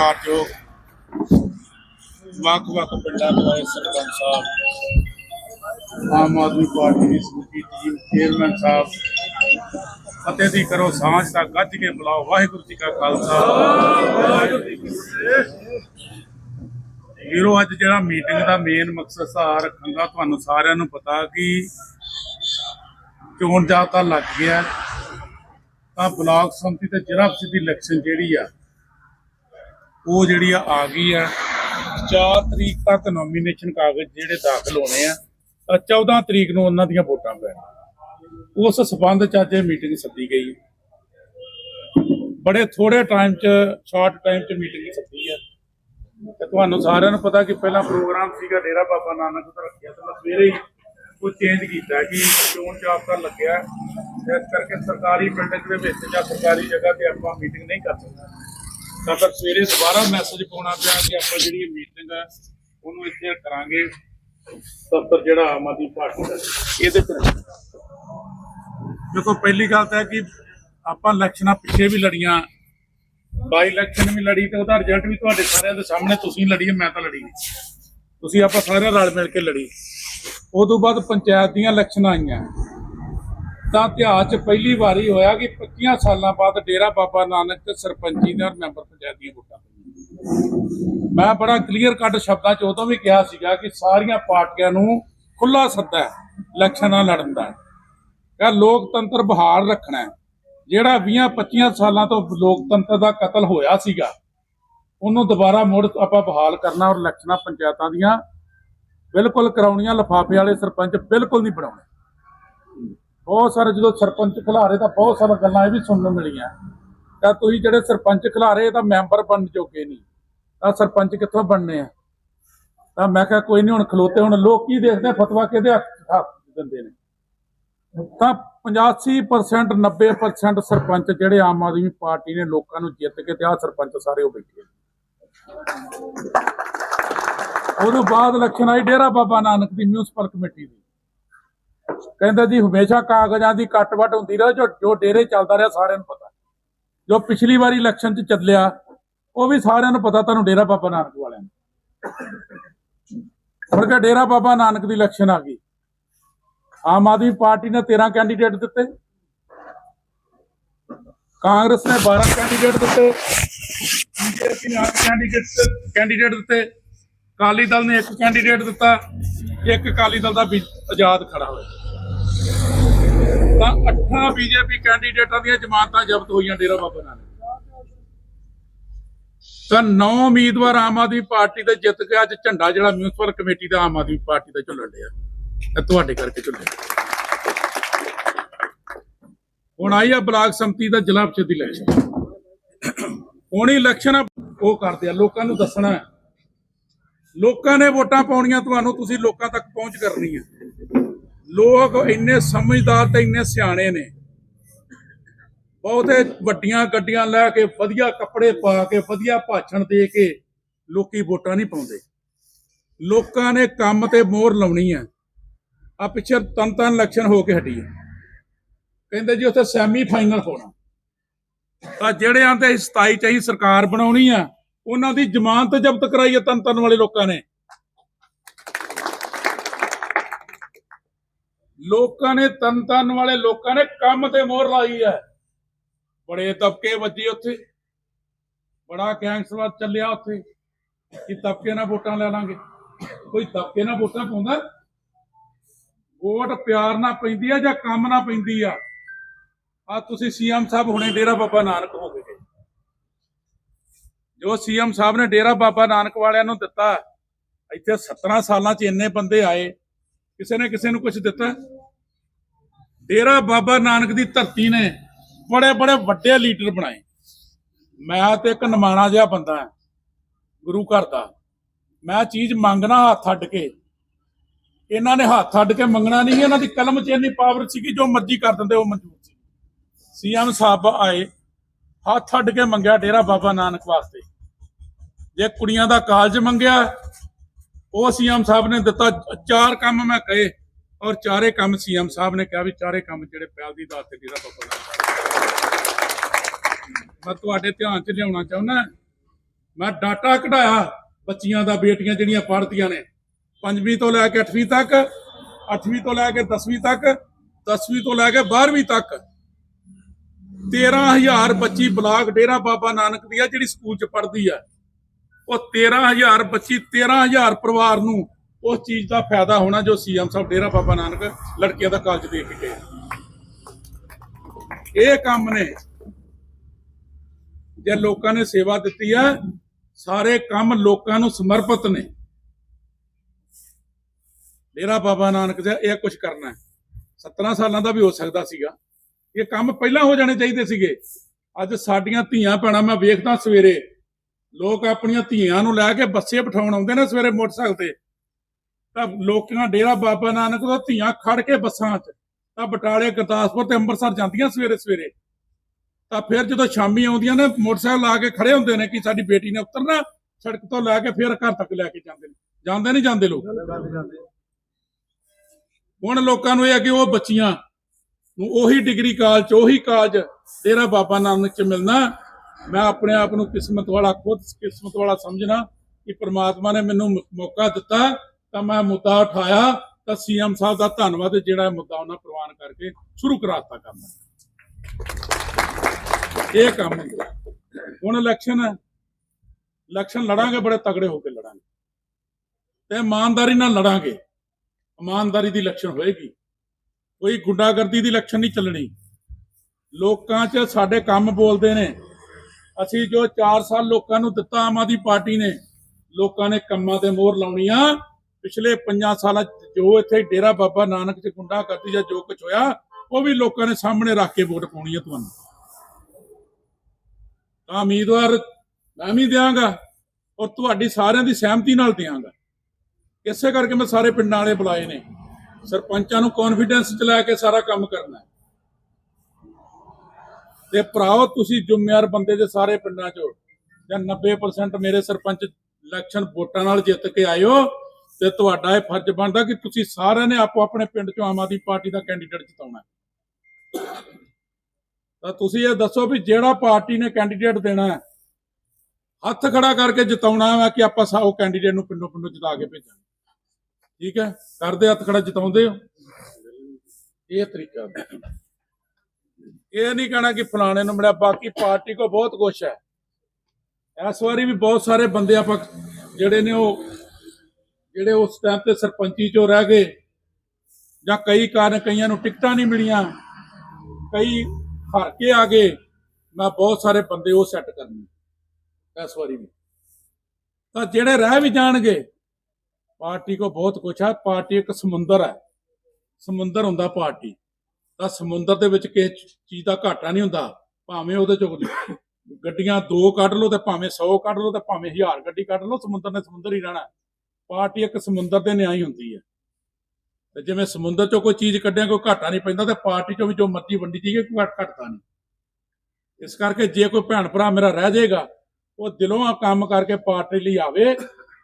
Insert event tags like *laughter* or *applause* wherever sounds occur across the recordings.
ਸਤਿਕਾਰਯੋਗ ਵੱਖ-ਵੱਖ ਪਿੰਡਾਂ ਤੋਂ ਆਏ ਸਰਪੰਚ ਸਾਹਿਬ, ਆਮ ਆਦਮੀ ਪਾਰਟੀ ਦੀ ਸਮੁੱਚੀ ਟੀਮ ਚੇਅਰਮੈਨ ਸਾਹਿਬ, ਫਤਿਹ ਦੀ ਕਰੋ, ਸਾਂਝ ਦਾ ਗੱਜ ਕੇ ਬੁਲਾਓ, ਵਾਹਿਗੁਰੂ ਜੀ ਕਾ ਖਾਲਸਾ। ਵਾਹਿਗੁਰੂ ਜੀ ਕੀ ਫਤਿਹ ਵੀਰੋ, ਅੱਜ ਜਿਹੜਾ ਮੀਟਿੰਗ ਦਾ ਮੇਨ ਮਕਸਦ ਸਾਰ ਰੱਖਾਂਗਾ ਤੁਹਾਨੂੰ ਸਾਰਿਆਂ ਨੂੰ ਪਤਾ ਕਿ ਚੋਣ ਜਾਬਤਾ ਲੱਗ ਗਿਆ। ਤਾਂ ਬਲਾਕ ਸੰਮਤੀ ਤੇ ਜ਼ਿਲ੍ਹਾ ਪ੍ਰੀਸ਼ਦ ਦੀ ਇਲੈਕਸ਼ਨ ਜਿਹੜੀ ਆ ਉਹ ਜਿਹੜੀ ਆ ਆ ਗਈ ਆ। 4 ਤਰੀਕ ਤੱਕ ਨੋਮੀਨੇਸ਼ਨ ਕਾਗਜ਼ ਜਿਹੜੇ ਦਾਖਲ ਹੋਣੇ ਆ ਤਾਂ 14 ਤਰੀਕ ਨੂੰ ਉਹਨਾਂ ਦੀਆਂ ਵੋਟਾਂ ਪੈਣ ਉਸ ਸਬੰਧ ਚ ਅੱਜ ਇਹ ਮੀਟਿੰਗ ਸੱਦੀ ਗਈ। ਬੜੇ ਥੋੜੇ ਟਾਈਮ ਚ ਸ਼ਾਰਟ ਟਾਈਮ ਚ ਮੀਟਿੰਗ ਸੱਦੀ ਆ। ਤੇ ਤੁਹਾਨੂੰ ਸਾਰਿਆਂ ਨੂੰ ਪਤਾ ਕਿ ਪਹਿਲਾਂ ਪ੍ਰੋਗਰਾਮ ਸੀਗਾ ਡੇਰਾ ਬਾਬਾ ਨਾਨਕ ਦਾ ਰੱਖਿਆ ਤੇ ਮੈਂ ਸਵੇਰੇ ਹੀ ਉਹ ਚੇਂਜ ਕੀਤਾ ਕਿ ਚੋਣ ਜਾਬਤਾ ਲੱਗਿਆ। ਇਸ ਕਰਕੇ ਸਰਕਾਰੀ ਬਿਲਡਿੰਗ ਦੇ ਵਿੱਚ ਜਾਂ ਸਰਕਾਰੀ ਜਗ੍ਹਾ ਤੇ ਆਪਾਂ ਮੀਟਿੰਗ ਨਹੀਂ ਕਰ ਸਕਦੇ। ਤਾਂ ਫਿਰ ਸਵੇਰੇ ਦੁਬਾਰਾ ਮੈਸੇਜ ਪਾਉਣਾ ਪਿਆ ਕਿ ਆਪਾਂ ਜਿਹੜੀ ਮੀਟਿੰਗ ਹੈ ਉਹਨੂੰ ਇੱਥੇ ਕਰਾਂਗੇ। ਦਫ਼ਤਰ ਜਿਹੜਾ ਆਮ ਆਦਮੀ ਪਾਰਟੀ ਦਾ ਇਹਦੇ ਤੇ ਦੇਖੋ, ਪਹਿਲੀ ਗੱਲ ਤਾਂ ਹੈ ਕਿ ਆਪਾਂ ਇਲੈਕਸ਼ਨਾਂ ਪਿੱਛੇ ਵੀ ਲੜੀਆਂ। ਬਾਈ ਇਲੈਕਸ਼ਨ ਵੀ ਲੜੀ ਤੇ ਉਹਦਾ ਰਿਜ਼ਲਟ ਵੀ ਤੁਹਾਡੇ ਸਾਰਿਆਂ ਦੇ ਸਾਹਮਣੇ, ਤੁਸੀਂ ਲੜੀ ਮੈਂ ਤਾਂ ਲੜੀ ਤੁਸੀਂ ਆਪਾਂ ਸਾਰੇ ਰਲ ਮਿਲ ਕੇ ਲੜੀ। ਉਸ ਤੋਂ ਬਾਅਦ ਪੰਚਾਇਤ ਦੀਆਂ ਇਲੈਕਸ਼ਨਾਂ ਆਈਆਂ। ਤਾਂ ਇਤਿਹਾਸ 'ਚ ਪਹਿਲੀ ਵਾਰੀ ਹੋਇਆ ਕਿ 25 ਸਾਲਾਂ ਬਾਅਦ ਡੇਰਾ ਬਾਬਾ ਨਾਨਕ ਤੇ ਸਰਪੰਚੀ ਦੇ ਔਰ ਮੈਂਬਰ ਪੰਚਾਇਤ ਦੀਆਂ ਵੋਟਾਂ ਮੈਂ ਬੜਾ ਕਲੀਅਰ ਕੱਟ ਸ਼ਬਦਾਂ 'ਚ ਉਦੋਂ ਵੀ ਕਿਹਾ ਸੀਗਾ ਕਿ ਸਾਰੀਆਂ ਪਾਰਟੀਆਂ ਨੂੰ ਖੁੱਲਾ ਸੱਦਾ ਹੈ ਇਲੈਕਸ਼ਨਾਂ ਲੜਨ ਦਾ ਕਹ ਲੋਕਤੰਤਰ ਬਹਾਲ ਰੱਖਣਾ ਜਿਹੜਾ 20 25 ਸਾਲਾਂ ਤੋਂ ਲੋਕਤੰਤਰ ਦਾ ਕਤਲ ਹੋਇਆ ਸੀਗਾ, ਉਹਨੂੰ ਦੁਬਾਰਾ ਮੁੜ ਆਪਾਂ ਬਹਾਲ ਕਰਨਾ ਔਰ ਇਲੈਕਸ਼ਨਾਂ ਪੰਚਾਇਤਾਂ ਦੀਆਂ ਬਿਲਕੁਲ ਕਰਾਉਣੀਆਂ, ਲਫਾਫੇ ਵਾਲੇ ਸਰਪੰਚ ਬਿਲਕੁਲ ਨਹੀਂ ਬਣਾਉਣੇ। ਬਹੁਤ ਸਾਰੇ ਜਦੋਂ ਸਰਪੰਚ ਖਿਲਾਰੇ ਤਾਂ ਬਹੁਤ ਸਾਰੀਆਂ ਗੱਲਾਂ ਇਹ ਵੀ ਸੁਣਨ ਨੂੰ ਮਿਲੀਆਂ। ਤਾਂ ਤੁਸੀਂ ਜਿਹੜੇ ਸਰਪੰਚ ਖਿਲਾਰੇ, ਇਹ ਤਾਂ ਮੈਂਬਰ ਬਣਨ ਜੋਗੇ ਨਹੀਂ। ਤਾਂ ਸਰਪੰਚ ਕਿੱਥੋਂ ਬਣਨੇ ਆ? ਤਾਂ ਮੈਂ ਕਿਹਾ ਕੋਈ ਨਹੀਂ, ਹੁਣ ਖਲੋਤੇ, ਹੁਣ ਲੋਕ ਕੀ ਦੇਖਦੇ ਫਤਵਾ ਕਿਹਦੇ ਹੱਥ ਹੱਥ ਦਿੰਦੇ ਨੇ? ਤਾਂ 85% 90% ਸਰਪੰਚ ਜਿਹੜੇ ਆਮ ਆਦਮੀ ਪਾਰਟੀ ਨੇ ਲੋਕਾਂ ਨੂੰ ਜਿੱਤ ਕੇ ਤੇ ਆ ਸਰਪੰਚ ਸਾਰੇ ਉਹ ਬੈਠੇ ਉਹਦੋਂ ਬਾਅਦ ਇਲੈਕਸ਼ਨ ਆਈ ਡੇਰਾ ਬਾਬਾ ਨਾਨਕ ਦੀ ਮਿਊਨਿਸਪਲ ਕਮੇਟੀ ਦੀ। ਕਹਿੰਦਾ ਜੀ, ਹਮੇਸ਼ਾ ਕਾਗਜ਼ਾਂ ਦੀ ਕੱਟ-ਵੱਟ ਹੁੰਦੀ ਰਹੀ, ਜੋ ਜੋ ਡੇਰੇ ਚੱਲਦਾ ਰਿਹਾ, ਸਾਰਿਆਂ ਨੂੰ ਪਤਾ। ਜੋ ਪਿਛਲੀ ਵਾਰੀ ਇਲੈਕਸ਼ਨ 'ਚ ਚੱਲਿਆ, ਉਹ ਵੀ ਸਾਰਿਆਂ ਨੂੰ ਪਤਾ, ਤੁਹਾਨੂੰ ਡੇਰਾ ਬਾਬਾ ਨਾਨਕ ਵਾਲਿਆਂ ਨੂੰ। ਹੁਣ ਕਿ ਡੇਰਾ ਬਾਬਾ ਨਾਨਕ ਦੀ ਇਲੈਕਸ਼ਨ ਆ ਗਈ। ਆਮ ਆਦਮੀ ਪਾਰਟੀ ਨੇ 13 ਕੈਂਡੀਡੇਟ ਦਿੱਤੇ। ਕਾਂਗਰਸ ਨੇ 12 ਕੈਂਡੀਡੇਟ ਦਿੱਤੇ। ਬੀਜੇਪੀ ਨੇ 8 ਕੈਂਡੀਡੇਟ ਕੈਂਡੀਡੇਟ ਦਿੱਤੇ। ਅਕਾਲੀ ਦਲ ਨੇ ਇੱਕ ਕੈਂਡੀਡੇਟ ਦਿੱਤਾ। ਇੱਕ ਅਕਾਲੀ ਦਲ ਦਾ ਆਜ਼ਾਦ ਖੜਾ ਹੋਇਆ। ਤਾਂ ਅੱਠਾਂ ਬੀਜੇਪੀ ਕੈਂਡੀਡੇਟਾਂ ਦੀਆਂ ਜ਼ਮਾਨਤਾਂ ਜ਼ਬਤ ਹੋਈਆਂ ਡੇਰਾ ਬਾਬਾ ਨਾਨਕ ਤਾਂ ਨੌ ਉਮੀਦਵਾਰ ਆਮ ਆਦਮੀ ਪਾਰਟੀ ਦੇ ਜਿੱਤ ਕੇ ਅੱਜ ਝੰਡਾ ਜਿਹੜਾ ਮਿਊਨਿਸਪਲ ਕਮੇਟੀ ਦਾ ਆਮ ਆਦਮੀ ਪਾਰਟੀ ਦਾ ਝੁੱਲਣ ਡਿਆ। ਇਹ ਤੁਹਾਡੇ ਕਰਕੇ ਝੁੱਲਿਆ ਹੁਣ ਆਈ ਆ ਬਲਾਕ ਸੰਮਤੀ ਦਾ ਜ਼ਿਲ੍ਹਾ ਪ੍ਰੀਸ਼ਦ ਦੀ ਇਲੈਕਸ਼ਨ ਹੁਣ ਇਲੈਕਸ਼ਨ ਉਹ ਕਰਦੇ ਆ। ਲੋਕਾਂ ਨੂੰ ਦੱਸਣਾ ਲੋਕਾਂ ਨੇ ਵੋਟਾਂ ਪਾਉਣੀਆਂ, ਤੁਹਾਨੂੰ ਤੁਸੀਂ ਲੋਕਾਂ ਤੱਕ ਪਹੁੰਚ ਕਰਨੀ ਹੈ। ਲੋਕ ਇੰਨੇ ਸਮਝਦਾਰ ਤੇ ਇੰਨੇ ਸਿਆਣੇ ਨੇ। ਬਹੁਤੇ ਵੱਡੀਆਂ ਗੱਡੀਆਂ ਲੈ ਕੇ, ਵਧੀਆ ਕੱਪੜੇ ਪਾ ਕੇ, ਵਧੀਆ ਭਾਸ਼ਣ ਦੇ ਕੇ ਲੋਕੀ ਵੋਟਾਂ ਨਹੀਂ ਪਾਉਂਦੇ। ਲੋਕਾਂ ਨੇ ਕੰਮ ਤੇ ਮੋਹਰ ਲਾਉਣੀ ਹੈ ਆ ਪਿੱਛੇ ਤਨ ਤਨ ਇਲੈਕਸ਼ਨ ਹੋ ਕੇ ਹਟੀ ਹੈ ਕਹਿੰਦੇ ਜੀ ਉੱਥੇ ਸੈਮੀ ਫਾਈਨਲ ਹੋਣਾ। ਤਾਂ ਜਿਹੜੇ ਆਂਦੇ 27 ਚ ਹੀ ਸਰਕਾਰ ਬਣਾਉਣੀ ਆ, ਉਹਨਾਂ ਦੀ ਜ਼ਮਾਨਤ ਜ਼ਬਤ ਕਰਾਈ ਹੈ ਤਨ ਤਨ ਵਾਲੇ ਲੋਕਾਂ ਨੇ। ਲੋਕਾਂ ਨੇ ਤਨ ਤਨ ਵਾਲੇ ਲੋਕਾਂ ਨੇ ਕੰਮ ਤੇ ਮੋਹਰ ਲਾਈ ਹੈ। ਬੜੇ ਤਬਕੇ ਵੱਜੀ ਉੱਥੇ। ਬੜਾ ਗੈਂਗਸਟਰ ਚੱਲਿਆ ਉੱਥੇ ਕਿ ਤਬਕੇ ਨਾਲ ਵੋਟਾਂ ਲੈ ਲਾਂਗੇ। ਕੋਈ ਤਬਕੇ ਨਾਲ ਵੋਟਾਂ ਪਾਉਂਦਾ? ਵੋਟ ਪਿਆਰ ਨਾਲ ਪੈਂਦੀ ਆ ਜਾਂ ਕੰਮ ਨਾਲ ਪੈਂਦੀ ਆ? ਆ ਤੁਸੀਂ ਸੀਐਮ ਸਾਹਿਬ ਹੁਣੇ ਡੇਰਾ ਬਾਬਾ ਨਾਨਕ ਹੋ ਗਏ। ਜੋ ਸੀਐਮ ਸਾਹਿਬ ਨੇ ਡੇਰਾ ਬਾਬਾ ਨਾਨਕ ਵਾਲਿਆਂ ਨੂੰ ਦਿੱਤਾ, ਇੱਥੇ 17 ਸਾਲਾਂ 'ਚ ਇੰਨੇ ਬੰਦੇ ਆਏ। ਕਿਸੇ ਨੇ ਕਿਸੇ ਨੂੰ ਕੁਝ ਦਿੱਤਾ? ਡੇਰਾ ਬਾਬਾ ਨਾਨਕ ਦੀ ਧਰਤੀ ਨੇ ਬੜੇ ਬੜੇ ਵੱਡੇ ਲੀਡਰ ਬਣਾਏ। ਮੈਂ ਤੇ ਇੱਕ ਨਮਾਣਾ ਜਿਹਾ ਬੰਦਾ ਹਾਂ, ਗੁਰੂ ਘਰ ਦਾ। ਮੈਂ ਚੀਜ਼ ਮੰਗਣਾ ਹੱਥ ਅੱਡ ਕੇ। ਇਹਨਾਂ ਨੇ ਹੱਥ ਅੱਡ ਕੇ ਮੰਗਣਾ ਨਹੀਂ, ਇਹਨਾਂ ਦੀ ਕਲਮ 'ਚ ਇੰਨੀ ਪਾਵਰ ਸੀ ਕਿ ਜੋ ਮਰਜ਼ੀ ਕਰ ਦਿੰਦੇ, ਉਹ ਮਨਜ਼ੂਰ ਸੀ। ਸੀਐਮ ਸਾਹਿਬ ਆਏ, ਹੱਥ ਅੱਡ ਕੇ ਮੰਗਿਆ ਡੇਰਾ ਬਾਬਾ ਨਾਨਕ ਵਾਸਤੇ। ਜੇ ਕੁੜੀਆਂ ਦਾ ਕਾਲਜ ਮੰਗਿਆ ਉਹ ਸੀਐਮ ਸਾਹਿਬ ਨੇ ਦਿੱਤਾ, ਚਾਰ ਕੰਮ ਮੈਂ ਕਹੇ ਔਰ ਚਾਰੇ ਕੰਮ ਸੀਐਮ ਸਾਹਿਬ ਨੇ ਕਿਹਾ ਵੀ ਚਾਰੇ ਕੰਮ ਜਿਹੜੇ ਪਹਿਲ ਦੀ ਦਾਤ ਤੇ ਡੇਰਾ ਬਾਬਾ ਮੈਂ ਤੁਹਾਡੇ ਧਿਆਨ 'ਚ ਲਿਆਉਣਾ ਚਾਹੁੰਦਾ ਮੈਂ ਡਾਟਾ ਕਢਾਇਆ ਬੱਚੀਆਂ ਦਾ, ਬੇਟੀਆਂ ਜਿਹੜੀਆਂ ਪੜ੍ਹਦੀਆਂ ਨੇ। ਪੰਜਵੀਂ ਤੋਂ ਲੈ ਕੇ 8ਵੀਂ ਤੱਕ 8ਵੀਂ ਤੋਂ ਲੈ ਕੇ 10ਵੀਂ ਤੱਕ 10ਵੀਂ ਤੋਂ ਲੈ ਕੇ 12ਵੀਂ ਤੱਕ। 13000 ਬੱਚੀ ਬਲਾਕ ਡੇਰਾ ਬਾਬਾ ਨਾਨਕ ਦੀ ਆ ਜਿਹੜੀ ਸਕੂਲ 'ਚ ਪੜ੍ਹਦੀ ਆ। ਉਹ 13000 ਬੱਚੀ 13000 ਪਰਿਵਾਰ ਨੂੰ ਉਸ ਚੀਜ਼ ਦਾ ਫਾਇਦਾ ਹੋਣਾ ਜੋ ਸੀਐਮ ਸਾਹਿਬ ਡੇਰਾ ਬਾਬਾ ਨਾਨਕ ਲੜਕੀਆਂ ਦਾ ਕਾਲਜ ਦੇ ਕੇ ਗਏ। ਇਹ ਕੰਮ ਨੇ ਜੇ ਲੋਕਾਂ ਨੇ ਸੇਵਾ ਦਿੱਤੀ ਹੈ, ਸਾਰੇ ਕੰਮ ਲੋਕਾਂ ਨੂੰ ਸਮਰਪਿਤ ਨੇ। ਡੇਰਾ ਬਾਬਾ ਨਾਨਕ ਦਾ ਇਹ ਕੁਝ ਕਰਨਾ ਹੈ। 17 ਸਾਲਾਂ ਦਾ ਵੀ ਹੋ ਸਕਦਾ ਸੀਗਾ। ਇਹ ਕੰਮ ਪਹਿਲਾਂ ਹੋ ਜਾਣੇ ਚਾਹੀਦੇ ਸੀਗੇ। ਅੱਜ ਸਾਡੀਆਂ ਧੀਆਂ ਭੈਣਾਂ ਮੈਂ ਵੇਖਦਾ ਸਵੇਰੇ ਲੋਕ ਆਪਣੀਆਂ ਧੀਆਂ ਨੂੰ ਲੈ ਕੇ ਬੱਸੇ ਬਿਠਾਉਣ ਆਉਂਦੇ ਨੇ ਸਵੇਰੇ ਮੋਟਰਸਾਈਕਲ ਤੇ। ਤਾਂ ਲੋਕਾਂ ਡੇਰਾ ਬਾਬਾ ਨਾਨਕ ਤੋਂ ਧੀਆਂ ਖੜ ਕੇ ਬੱਸਾਂ 'ਚ, ਤਾਂ ਬਟਾਲੇ, ਗੁਰਦਾਸਪੁਰ ਤੇ ਅੰਮ੍ਰਿਤਸਰ ਜਾਂਦੀਆਂ ਸਵੇਰੇ ਸਵੇਰੇ। ਤਾਂ ਫਿਰ ਜਦੋਂ ਸ਼ਾਮੀ ਆਉਂਦੀਆਂ ਨੇ, ਮੋਟਰਸਾਈਕਲ ਲਾ ਕੇ ਖੜੇ ਹੁੰਦੇ ਨੇ ਕਿ ਸਾਡੀ ਬੇਟੀ ਨੇ ਉਤਰਨਾ, ਸੜਕ ਤੋਂ ਲੈ ਕੇ ਫਿਰ ਘਰ ਤੱਕ ਲੈ ਕੇ ਜਾਂਦੇ ਨੇ। ਜਾਂਦੇ ਨਹੀਂ ਜਾਂਦੇ ਲੋਕ? ਹੁਣ ਲੋਕਾਂ ਨੂੰ ਇਹ ਹੈ ਕਿ ਉਹ ਬੱਚੀਆਂ ਨੂੰ ਉਹੀ ਡਿਗਰੀ ਕਾਲਜ, ਉਹੀ ਕਾਲਜ ਡੇਰਾ ਬਾਬਾ ਨਾਨਕ ਚ ਮਿਲਣਾ ਮੈਂ ਆਪਣੇ ਆਪ ਨੂੰ ਕਿਸਮਤ ਵਾਲਾ, ਖੁਦ ਕਿਸਮਤ ਵਾਲਾ ਸਮਝਣਾ ਕਿ ਪ੍ਰਮਾਤਮਾ ਨੇ ਮੈਨੂੰ ਮੌਕਾ ਦਿੱਤਾ, ਤਾਂ ਮੈਂ ਮੁੱਦਾ ਉਠਾਇਆ, ਤਾਂ ਸੀਐਮ ਸਾਹਿਬ ਦਾ ਧੰਨਵਾਦ ਜਿਹੜਾ ਇਹ ਮੁੱਦਾ ਉਹਨਾਂ ਪ੍ਰਵਾਨ ਕਰਕੇ ਸ਼ੁਰੂ ਕਰਾਤਾ ਕੰਮ। ਇਹ ਕੰਮ ਹੁਣ ਇਲੈਕਸ਼ਨ ਹੈ। ਇਲੈਕਸ਼ਨ ਲੜਾਂਗੇ, ਬੜੇ ਤਗੜੇ ਹੋ ਕੇ ਲੜਾਂਗੇ। ਤੇ ਇਮਾਨਦਾਰੀ ਨਾਲ ਲੜਾਂਗੇ। ਇਮਾਨਦਾਰੀ ਦੀ ਇਲੈਕਸ਼ਨ ਹੋਏਗੀ। ਕੋਈ ਗੁੰਡਾਗਰਦੀ ਦੀ ਇਲੈਕਸ਼ਨ ਨਹੀਂ ਚੱਲਣੀ। ਲੋਕਾਂ 'ਚ ਸਾਡੇ ਕੰਮ ਬੋਲਦੇ ਨੇ। ਅਸੀਂ ਜੋ 4 ਸਾਲ ਲੋਕਾਂ ਨੂੰ ਦਿੱਤਾ ਆਮ ਆਦਮੀ ਪਾਰਟੀ ਨੇ, ਲੋਕਾਂ ਨੇ ਕੰਮਾਂ ਤੇ ਮੋਹਰ ਲਾਉਣੀ ਆ ਪਿਛਲੇ 5 ਸਾਲਾਂ ਜੋ ਇੱਥੇ ਡੇਰਾ ਬਾਬਾ ਨਾਨਕ 'ਚ ਗੁੰਡਾ ਕਰਦੀ ਜਾਂ ਜੋ ਕੁਝ ਹੋਇਆ, ਉਹ ਵੀ ਲੋਕਾਂ ਨੇ ਸਾਹਮਣੇ ਰੱਖ ਕੇ ਵੋਟ ਪਾਉਣੀ ਆ ਤੁਹਾਨੂੰ। ਤਾਂ ਉਮੀਦਵਾਰ ਮੈਂ ਵੀ ਦਿਆਂਗਾ ਔਰ ਤੁਹਾਡੀ ਸਾਰਿਆਂ ਦੀ ਸਹਿਮਤੀ ਨਾਲ ਦਿਆਂਗਾ। ਇਸੇ ਕਰਕੇ ਮੈਂ ਸਾਰੇ ਪਿੰਡਾਂ ਵਾਲੇ ਬੁਲਾਏ ਨੇ। ਸਰਪੰਚਾਂ ਨੂੰ ਕੌਨਫੀਡੈਂਸ ਚ ਲੈ ਕੇ ਸਾਰਾ ਕੰਮ ਕਰਨਾ ਤੇ ਭਰਾਓ ਤੁਸੀਂ ਜ਼ਿੰਮੇਵਾਰ ਬੰਦੇ ਦੇ ਸਾਰੇ ਪਿੰਡਾਂ ਚੋਂ ਜਾਂ 90% ਮੇਰੇ ਸਰਪੰਚ ਇਲੈਕਸ਼ਨ ਵੋਟਾਂ ਨਾਲ ਜਿੱਤ ਕੇ ਆਇਓ ਤੇ ਤੁਹਾਡਾ ਇਹ ਫਰਜ਼ ਬਣਦਾ ਕਿ ਤੁਸੀਂ ਸਾਰਿਆਂ ਨੇ ਆਪੋ ਆਪਣੇ ਪਿੰਡ ਚੋਂ ਆਮ ਆਦਮੀ ਪਾਰਟੀ ਦਾ ਕੈਂਡੀਡੇਟ ਜਿਤਾਉਣਾ ਤਾਂ ਤੁਸੀਂ ਇਹ ਦੱਸੋ ਵੀ ਜਿਹੜਾ ਪਾਰਟੀ ਨੇ ਕੈਂਡੀਡੇਟ ਦੇਣਾ ਹੈ, ਹੱਥ ਖੜਾ ਕਰਕੇ ਜਿਤਾਉਣਾ ਹੈ ਕਿ ਆਪਾਂ ਸਾ, ਉਹ ਕੈਂਡੀਡੇਟ ਨੂੰ ਪਿੰਡੋਂ ਪਿੰਡੋਂ ਜਿਤਾ ਕੇ ਭੇਜਾਂਗੇ। ਠੀਕ ਹੈ? ਕਰਦੇ ਹੱਥ ਖੜਾ ਜਿਤਾਉਂਦੇ ਹੋ? ਇਹ ਤਰੀਕਾ ਇਹ ਨਹੀਂ ਕਹਿਣਾ ਕਿ ਫਲਾਣੇ ਨੂੰ ਮਿਲਿਆ, ਬਾਕੀ ਪਾਰਟੀ ਕੋ ਬਹੁਤ ਕੁਛ ਹੈ। ਇਸ ਵਾਰੀ ਵੀ ਬਹੁਤ ਸਾਰੇ ਬੰਦੇ ਆਪਾਂ ਜਿਹੜੇ ਨੇ ਉਹ, ਜਿਹੜੇ ਉਸ ਟਾਈਮ ਤੇ ਸਰਪੰਚੀ ਚੋਂ ਰਹਿ ਗਏ, ਜਾਂ ਕਈ ਕਾਰਨ ਕਈਆਂ ਨੂੰ ਟਿਕਟਾਂ ਨਹੀਂ ਮਿਲੀਆਂ, ਕਈ ਹਰ ਕੇ ਆ ਗਏ, ਮੈਂ ਬਹੁਤ ਸਾਰੇ ਬੰਦੇ ਉਹ ਸੈੱਟ ਕਰਨੇ ਇਸ ਵਾਰੀ ਵੀ। ਤਾਂ ਜਿਹੜੇ ਰਹਿ ਵੀ ਜਾਣਗੇ, ਪਾਰਟੀ ਕੋ ਬਹੁਤ ਕੁਛ ਹੈ, ਪਾਰਟੀ ਇੱਕ ਸਮੁੰਦਰ ਹੈ, ਸਮੁੰਦਰ ਹੁੰਦਾ ਪਾਰਟੀ। ਤਾਂ ਸਮੁੰਦਰ ਦੇ ਵਿੱਚ ਕਿਸੇ ਚੀਜ਼ ਦਾ ਘਾਟਾ ਨਹੀਂ ਹੁੰਦਾ। ਭਾਵੇਂ ਉਹਦੇ ਚੋਂ *coughs* ਗੱਡੀਆਂ ਦੋ ਕੱਢ ਲਓ ਤੇ ਭਾਵੇਂ 100 ਕੱਢ ਲਓ ਤੇ ਭਾਵੇਂ 1000 ਗੱਡੀ ਕੱਢ ਲਓ, ਸਮੁੰਦਰ ਨੇ ਸਮੁੰਦਰ ਹੀ ਰਹਿਣਾ। ਪਾਰਟੀ ਇੱਕ ਸਮੁੰਦਰ ਦੇ ਨਿਆਂ ਹੀ ਹੁੰਦੀ ਹੈ। ਤੇ ਜਿਵੇਂ ਸਮੁੰਦਰ ਚੋਂ ਕੋਈ ਚੀਜ਼ ਕੱਢਿਆ, ਕੋਈ ਘਾਟਾ ਨਹੀਂ ਪੈਂਦਾ ਤੇ ਪਾਰਟੀ ਚੋਂ ਵੀ ਜੋ ਮਰਜ਼ੀ ਵੰਡੀ ਜਾਈਏ, ਕੋਈ ਘਾਟ- ਨਹੀਂ। ਇਸ ਕਰਕੇ ਜੇ ਕੋਈ ਭੈਣ ਭਰਾ ਮੇਰਾ ਰਹਿ ਜਾਏਗਾ, ਉਹ ਦਿਲੋਂ ਆ ਕੰਮ ਕਰਕੇ ਪਾਰਟੀ ਲਈ ਆਵੇ,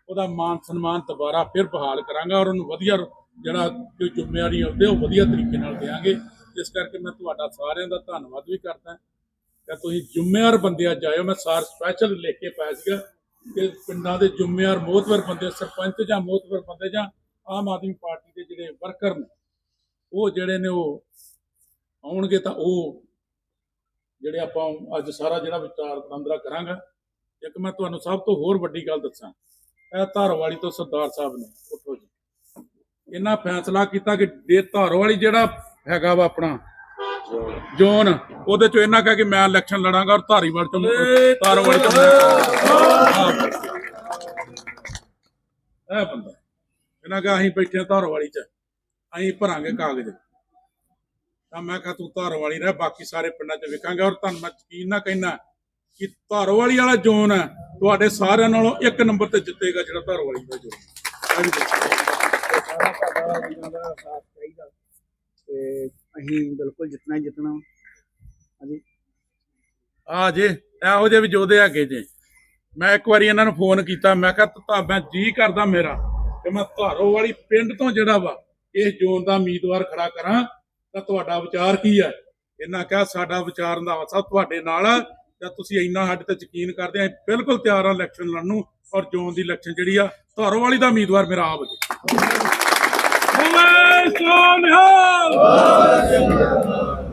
ਉਹਦਾ ਮਾਨ ਸਨਮਾਨ ਦੁਬਾਰਾ ਫਿਰ ਬਹਾਲ ਕਰਾਂਗਾ ਔਰ ਉਹਨੂੰ ਵਧੀਆ ਜਿਹੜਾ ਕੋਈ ਜ਼ਿੰਮੇਵਾਰੀ ਹੁੰਦੀ ਉਹ ਵਧੀਆ ਤਰੀਕੇ ਨਾਲ ਦੇਵਾਂਗੇ ਇਸ ਕਰਕੇ ਮੈਂ ਤੁਹਾਡਾ ਸਾਰਿਆਂ ਦਾ ਧੰਨਵਾਦ ਵੀ ਕਰਦਾ ਕਿ ਤੁਸੀਂ ਜ਼ਿੰਮੇਵਾਰ ਬੰਦੇ ਅੱਜ ਆਏ ਮੈਂ ਸਾਰ ਸਪੈਸ਼ਲ ਲਿਖ ਕੇ ਪਾਇਆ ਸੀਗਾ ਕਿ ਪਿੰਡਾਂ ਦੇ ਜ਼ਿੰਮੇਵਾਰ ਮੋਹਤਵਰ ਬੰਦੇ, ਸਰਪੰਚ ਜਾਂ ਮੋਹਤਵਰ ਬੰਦੇ ਜਾਂ ਆਮ ਆਦਮੀ ਪਾਰਟੀ ਦੇ ਜਿਹੜੇ ਵਰਕਰ ਨੇ, ਉਹ ਜਿਹੜੇ ਨੇ ਉਹ ਆਉਣਗੇ ਤਾਂ ਉਹ ਜਿਹੜੇ ਆਪਾਂ ਅੱਜ ਸਾਰਾ ਜਿਹੜਾ ਵਿਚਾਰ ਵਟਾਂਦਰਾ ਕਰਾਂਗਾ। ਇੱਕ ਮੈਂ ਤੁਹਾਨੂੰ ਸਭ ਤੋਂ ਹੋਰ ਵੱਡੀ ਗੱਲ ਦੱਸਾਂ। ਇਹ ਧਾਰੋਵਾਲੀ ਤੋਂ ਸਰਦਾਰ ਸਾਹਿਬ ਨੇ, ਉੱਠੋ ਜੀ। ਇਹਨਾਂ ਫੈਸਲਾ ਕੀਤਾ ਕਿ ਦੇ ਧਾਰੋਵਾਲੀ ਜਿਹੜਾ ਹੈਗਾ ਵਾ ਆਪਣਾ। ਜ਼ੋਨ ਉਹਦੇ ਚੋਂ ਇਹਨਾਂ ਕਹੇ ਕਿ ਮੈਂ ਇਲੈਕਸ਼ਨ ਲੜਾਂਗਾ ਔਰ ਧਾਰੀਵਾਲ ਤੋਂ ਧਾਰੋਵਾਲੀ ਤੋਂ ਮੈਂ- ਇਹ ਬੰਦਾ। ਇਹਨਾਂ ਕਹਾ ਅਸੀਂ ਬੈਠੇ ਧਾਰੋਵਾਲੀ ਚ। ਅਸੀਂ ਭਰਾਂਗੇ ਕਾਗਜ਼। ਤਾਂ ਮੈਂ ਕਿਹਾ ਤੂੰ ਧਾਰੋਵਾਲੀ ਰਹਿ ਬਾਕੀ ਸਾਰੇ ਪਿੰਡਾਂ 'ਚ ਵੇਖਾਂਗੇ। ਔਰ ਤੁਹਾਨੂੰ ਮੈਂ ਯਕੀਨ ਨਾ ਕਹਿਣਾ ਕਿ ਧਾਰੋਵਾਲੀ ਵਾਲਾ ਜ਼ੋਨ ਹੈ ਤੁਹਾਡੇ ਸਾਰਿਆਂ ਨਾਲੋਂ ਇੱਕ ਨੰਬਰ ਤੇ ਜਿੱਤੇਗਾ ਜਿਹੜਾ ਧਾਰੋਵਾਲੀ ਦਾ ਜ਼ੋਨ ਇਹ ਤੇ ਅਸੀਂ ਬਿਲਕੁਲ ਜਿੱਤਣਾ ਹੀ ਜਿੱਤਣਾ ਹਾਂਜੀ। ਆ ਜੇ ਇਹੋ ਜਿਹੇ ਵੀ ਜੋਧੇ ਹੈਗੇ ਜੇ। ਮੈਂ ਇੱਕ ਵਾਰੀ ਇਹਨਾਂ ਨੂੰ ਫੋਨ ਕੀਤਾ ਮੈਂ ਕਿਹਾ ਤਾਂ ਮੈਂ ਜੀ ਕਰਦਾ ਮੇਰਾ ਕਿ ਮੈਂ ਧਾਰੋ ਵਾਲੀ ਪਿੰਡ ਤੋਂ ਜਿਹੜਾ ਵਾ ਇਸ ਜ਼ੋਨ ਦਾ ਉਮੀਦਵਾਰ ਖੜਾ ਕਰਾਂ ਤਾਂ ਤੁਹਾਡਾ ਵਿਚਾਰ ਕੀ ਹੈ ਇਹਨਾਂ ਕਿਹਾ ਸਾਡਾ ਵਿਚਾਰ ਦਾ ਸਭ ਤੁਹਾਡੇ ਨਾਲ ਆ ਤੇ ਤੁਸੀਂ ਇੰਨਾ ਸਾਡੇ ਤੇ ਯਕੀਨ ਕਰਦੇ ਆ ਬਿਲਕੁਲ ਤਿਆਰ ਆ ਇਲੈਕਸ਼ਨ ਲੜਨ ਨੂੰ ਔਰ ਜ਼ੋਨ ਦੀ ਇਲੈਕਸ਼ਨ ਜਿਹੜੀ ਆ ਧਾਰੋ ਵਾਲੀ ਦਾ ਉਮੀਦਵਾਰ ਮੇਰਾ ਆਪ ਜੀ। come home.